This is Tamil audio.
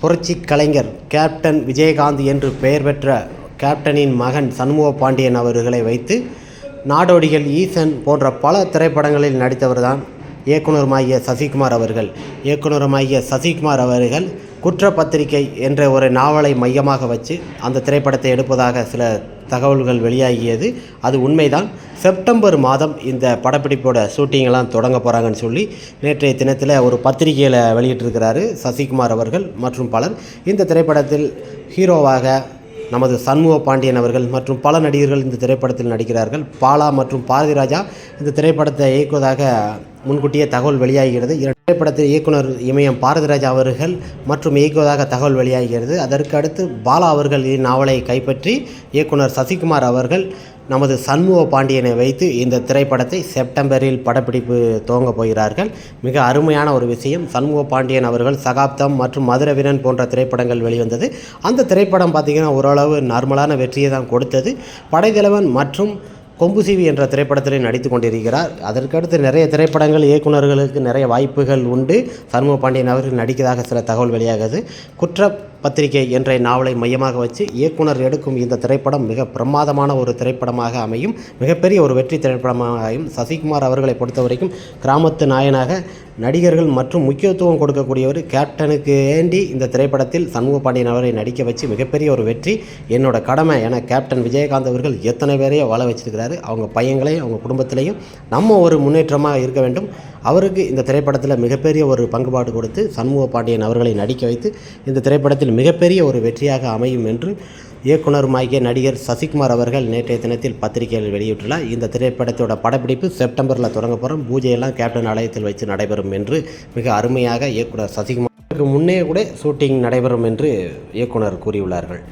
புரட்சி கலைஞர் கேப்டன் விஜயகாந்த் என்று பெயர் பெற்ற கேப்டனின் மகன் சண்முக பாண்டியன் அவர்களை வைத்து நாடோடிகள் ஈசன் போன்ற பல திரைப்படங்களில் நடித்தவர்தான் இயக்குனருமாகிய சசிகுமார் அவர்கள். இயக்குனருமாகிய சசிகுமார் அவர்கள் குற்றப்பத்திரிகை என்ற ஒரு நாவலை மையமாக வச்சு அந்த திரைப்படத்தை எடுப்பதாக சில தகவல்கள் வெளியாகியது. அது உண்மைதான். செப்டம்பர் மாதம் இந்த படப்பிடிப்போட ஷூட்டிங்கெல்லாம் தொடங்க போகிறாங்கன்னு சொல்லி நேற்றைய தினத்தில் ஒரு பத்திரிகையில் வெளியிட்டிருக்கிறாரு சசிகுமார் அவர்கள் மற்றும் பலர். இந்த திரைப்படத்தில் ஹீரோவாக நமது சண்முக பாண்டியன் அவர்கள் மற்றும் பல நடிகர்கள் இந்த திரைப்படத்தில் நடிக்கிறார்கள். பாலா மற்றும் பாரதிராஜா இந்த திரைப்படத்தை இயக்குவதாக முன்கூட்டியே தகவல் வெளியாகிறது. இரண்டு திரைப்படத்தில் இயக்குனர் இமயம் பாரதிராஜா அவர்கள் மற்றும் இயக்குவதாக தகவல் வெளியாகிறது. அதற்கு அடுத்து பாலா அவர்கள் இந்நாவலை கைப்பற்றி இயக்குனர் சசிகுமார் அவர்கள் நமது சண்முக பாண்டியனை வைத்து இந்த திரைப்படத்தை செப்டம்பரில் படப்பிடிப்பு துவங்க போகிறார்கள். மிக அருமையான ஒரு விஷயம். சண்முக பாண்டியன் அவர்கள் சகாப்தம் மற்றும் மதுரவீரன் போன்ற திரைப்படங்கள் வெளிவந்தது. அந்த திரைப்படம் பார்த்திங்கன்னா ஓரளவு நார்மலான வெற்றியை தான் கொடுத்தது. படைத்தலைவன் மற்றும் கொம்புசீவி என்ற திரைப்படத்தில் நடித்து கொண்டிருக்கிறார். அதற்கடுத்து நிறைய திரைப்படங்கள் இயக்குனர்களுக்கு நிறைய வாய்ப்புகள் உண்டு. சண்முக பாண்டியன் அவர்கள் நடிக்கிறதாக சில தகவல் வெளியாகுது குற்ற பத்திரிகை என்ற நாவலை மையமாக வச்சு இயக்குனர் எடுக்கும் இந்த திரைப்படம் மிக பிரமாதமான ஒரு திரைப்படமாக அமையும். மிகப்பெரிய ஒரு வெற்றி திரைப்படமாக அமையும் சசிகுமார் அவர்களை பொறுத்த வரைக்கும் கிராமத்து நாயனாக நடிகர்கள் மற்றும் முக்கியத்துவம் கொடுக்கக்கூடியவர் கேப்டனுக்கு ஏண்டி இந்த திரைப்படத்தில் சண்முக பாண்டியன் அவரை நடிக்க வச்சு மிகப்பெரிய ஒரு வெற்றி. என்னோட கடமை என கேப்டன் விஜயகாந்த் அவர்கள் எத்தனை பேரையோ வாழ வச்சிருக்கிறாரு. அவங்க பையங்களையும் அவங்க குடும்பத்திலையும் நம்ம ஒரு முன்னேற்றமாக இருக்க வேண்டும். அவருக்கு இந்த திரைப்படத்தில் மிகப்பெரிய ஒரு பங்குபாடு கொடுத்து சண்முக பாண்டியன் அவர்களை நடிக்க வைத்து இந்த திரைப்படத்தில் மிகப்பெரிய ஒரு வெற்றியாக அமையும் என்று இயக்குனருமாகிய நடிகர் சசிகுமார் அவர்கள் நேற்றைய தினத்தில் பத்திரிகையில் வெளியிட்டுள்ளார். இந்த திரைப்படத்தோட படப்பிடிப்பு செப்டம்பரில் தொடங்க போகிறோம் பூஜையெல்லாம் கேப்டன் ஆலயத்தில் வச்சு நடைபெறும் என்று மிக அருமையாக இயக்குனர் சசிகுமாருக்கு முன்னே கூட ஷூட்டிங் நடைபெறும் என்று இயக்குனர் கூறியுள்ளார்கள்.